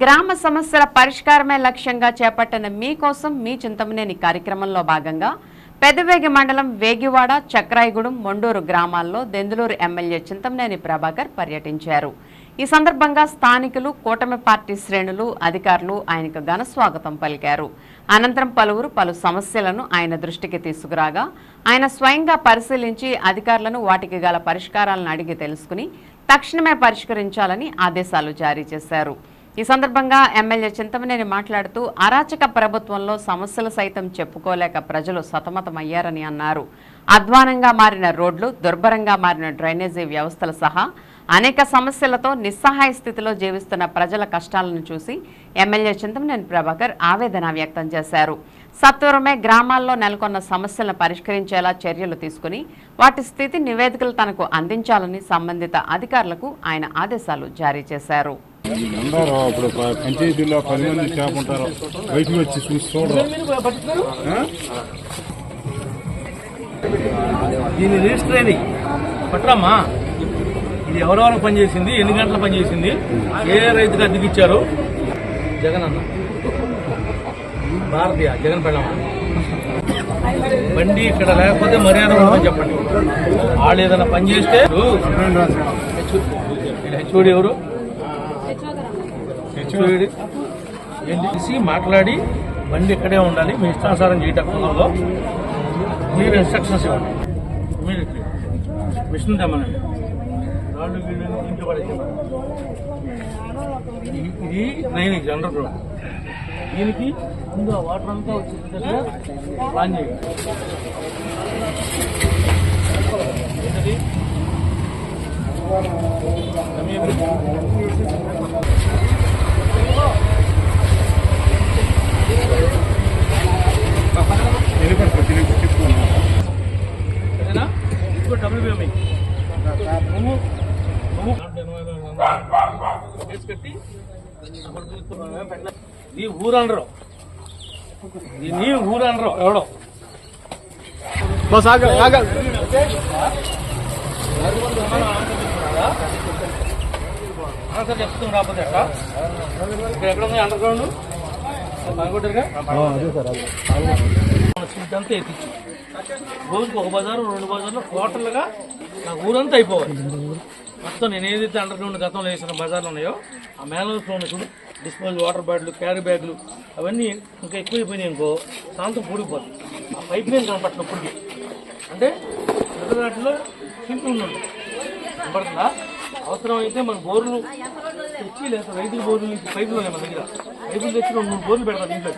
గ్రామ సమస్యల పరిష్కారమే లక్ష్యంగా చేపట్టిన మీకోసం మీ చింతమనేని కార్యక్రమంలో భాగంగా పెదవేగి మండలం వేగివాడ చక్రాయిగూడెం మొండూరు గ్రామాల్లో దెందులూరు ఎమ్మెల్యే చింతమనేని ప్రభాకర్ పర్యటించారు. ఈ సందర్భంగా స్థానికులు కూటమి పార్టీ శ్రేణులు అధికారులు ఆయనకు ఘన స్వాగతం పలికారు. అనంతరం పలువురు పలు సమస్యలను ఆయన దృష్టికి తీసుకురాగా ఆయన స్వయంగా పరిశీలించి అధికారులను వాటికి గల పరిష్కారాలను అడిగి తెలుసుకుని తక్షణమే పరిష్కరించాలని ఆదేశాలు జారీ చేశారు. ఈ సందర్భంగా ఎమ్మెల్యే చింతమనేని మాట్లాడుతూ అరాచక ప్రభుత్వంలో సమస్యలు సైతం చెప్పుకోలేక ప్రజలు సతమతమయ్యారని అన్నారు. అధ్వానంగా మారిన రోడ్లు దుర్భరంగా మారిన డ్రైనేజీ వ్యవస్థలు సహా అనేక సమస్యలతో నిస్సహాయ స్థితిలో జీవిస్తున్న ప్రజల కష్టాలను చూసి ఎమ్మెల్యే చింతమనేని ప్రభాకర్ ఆవేదన వ్యక్తం చేశారు. సత్వరమే గ్రామాల్లో నెలకొన్న సమస్యలను పరిష్కరించేలా చర్యలు తీసుకుని వాటి స్థితి నివేదికలు తనకు అందించాలని సంబంధిత అధికారులకు ఆయన ఆదేశాలు జారీ చేశారు. అందరూ ఇప్పుడు పంచాయతీలో పది మంది స్టాఫ్ ఉంటారు. బయటకు వచ్చి చూసి చూడరు? దీన్ని రిజిస్టర్ పట్టరమ్మా. ఇది ఎవరెవరు పనిచేసింది? ఎన్ని గంటలు పనిచేసింది? ఏ రైతుకు అద్దెకి ఇచ్చారు? జగన్ అన్న. భారతీయ జగన్ పెళ్ళమ్మ బండి ఇక్కడ లేకపోతే మర్యాద ఉండదని చెప్పండి. వాళ్ళు ఏదైనా పని చేస్తే హెచ్ఓడి ఎవరు? హెచ్ఓడి మాట్లాడి బండి ఇక్కడే ఉండాలి మీ ఇష్టానుసారం చేయటం మీరు ఇన్స్ట్రక్షన్స్ ఇవ్వండి. ఇమీడియట్లీ మిషన్ తెమ్మనండి. రాళ్ళు గీళ్ళు ఇంట్లో ఇది నైన్ జనరల్ గ్రౌండ్ దీనికి ముందు వాటర్ అంతా వచ్చిన ప్లాన్ చేయండి. ఇప్పుడు డబ్బులు వేయమై నువ్వు నువ్వు కేసు కట్టి. నీ ఊరు అనరు ఇది నీ ఊరు అనరు ఎవడో ఆన్సర్ చెప్తాం రాకపోతే ఎట్లా? ఇక్కడ ఎక్కడ ఉంది అండర్ గ్రౌండ్ ఎత్తిచ్చు రోజుకి ఒక బజారు రెండు బజార్లు టోటల్గా నాకు ఊరంతా అయిపోవాలి. మొత్తం నేను ఏదైతే అండర్ గ్రౌండ్ గతంలో వేసిన బజార్లు ఉన్నాయో ఆ మేనల్స్ ఉన్న చూడు. డిస్పోజల్ వాటర్ బాటిల్ క్యారీ బ్యాగులు అవన్నీ ఇంకా ఎక్కువైపోయినాయి అనుకో శాంతం పూడిపోతుంది ఆ పైప్ లైన్ కనపట్టినప్పుడు అంటే వాటిలో సింపుల్ ఉండండి కనపడుతుందా? అవసరం అయితే మన బోర్లు తెచ్చి లేదా రైతుల బోర్లు పైపులు ఉన్నాయి మన దగ్గర. పైపులు తెచ్చి రెండు మూడు బోర్లు పెడతారు ఇంట్లో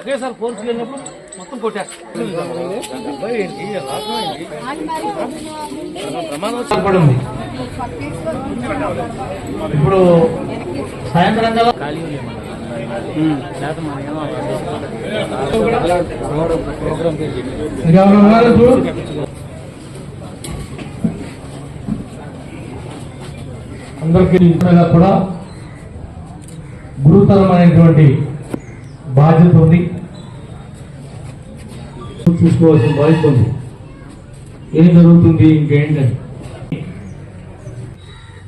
ఒకేసారి ఫోర్స్ వెళ్ళినప్పుడు మొత్తం పడింది ఇప్పుడు సాయంత్రం కల్లా మీరు ఎవరు ఉన్నారు చూడు అందరికీ కూడా గురుతరమైనటువంటి బాధ్యత ఉంది. చూసుకోవాల్సిన బాధ్యత ఉంది. ఏం జరుగుతుంది ఇంకేంటని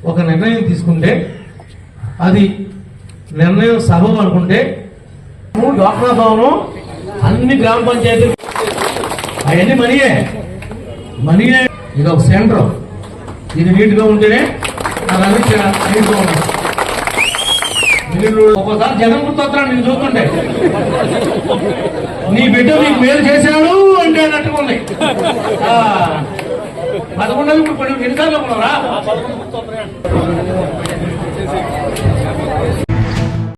ఒక నిర్ణయం తీసుకుంటే అది నిర్ణయం సబబు అనుకుంటే డాక్టర్ భవనం అన్ని గ్రామ పంచాయతీలు అవన్నీ మనీయే. మనీయే. ఇది ఒక సెంటర్. ఇది నీట్గా ఉంటేనే ఒకసారి జనం గుర్తొస్తాను నేను చూస్తుంటే. నీ బిడ్డ నీకు మేలు చేశాడు అంటే అన్నట్టుగా ఉన్నాయి పదకొండది ఇప్పుడు ఎన్నిసార్లు ఉన్నారా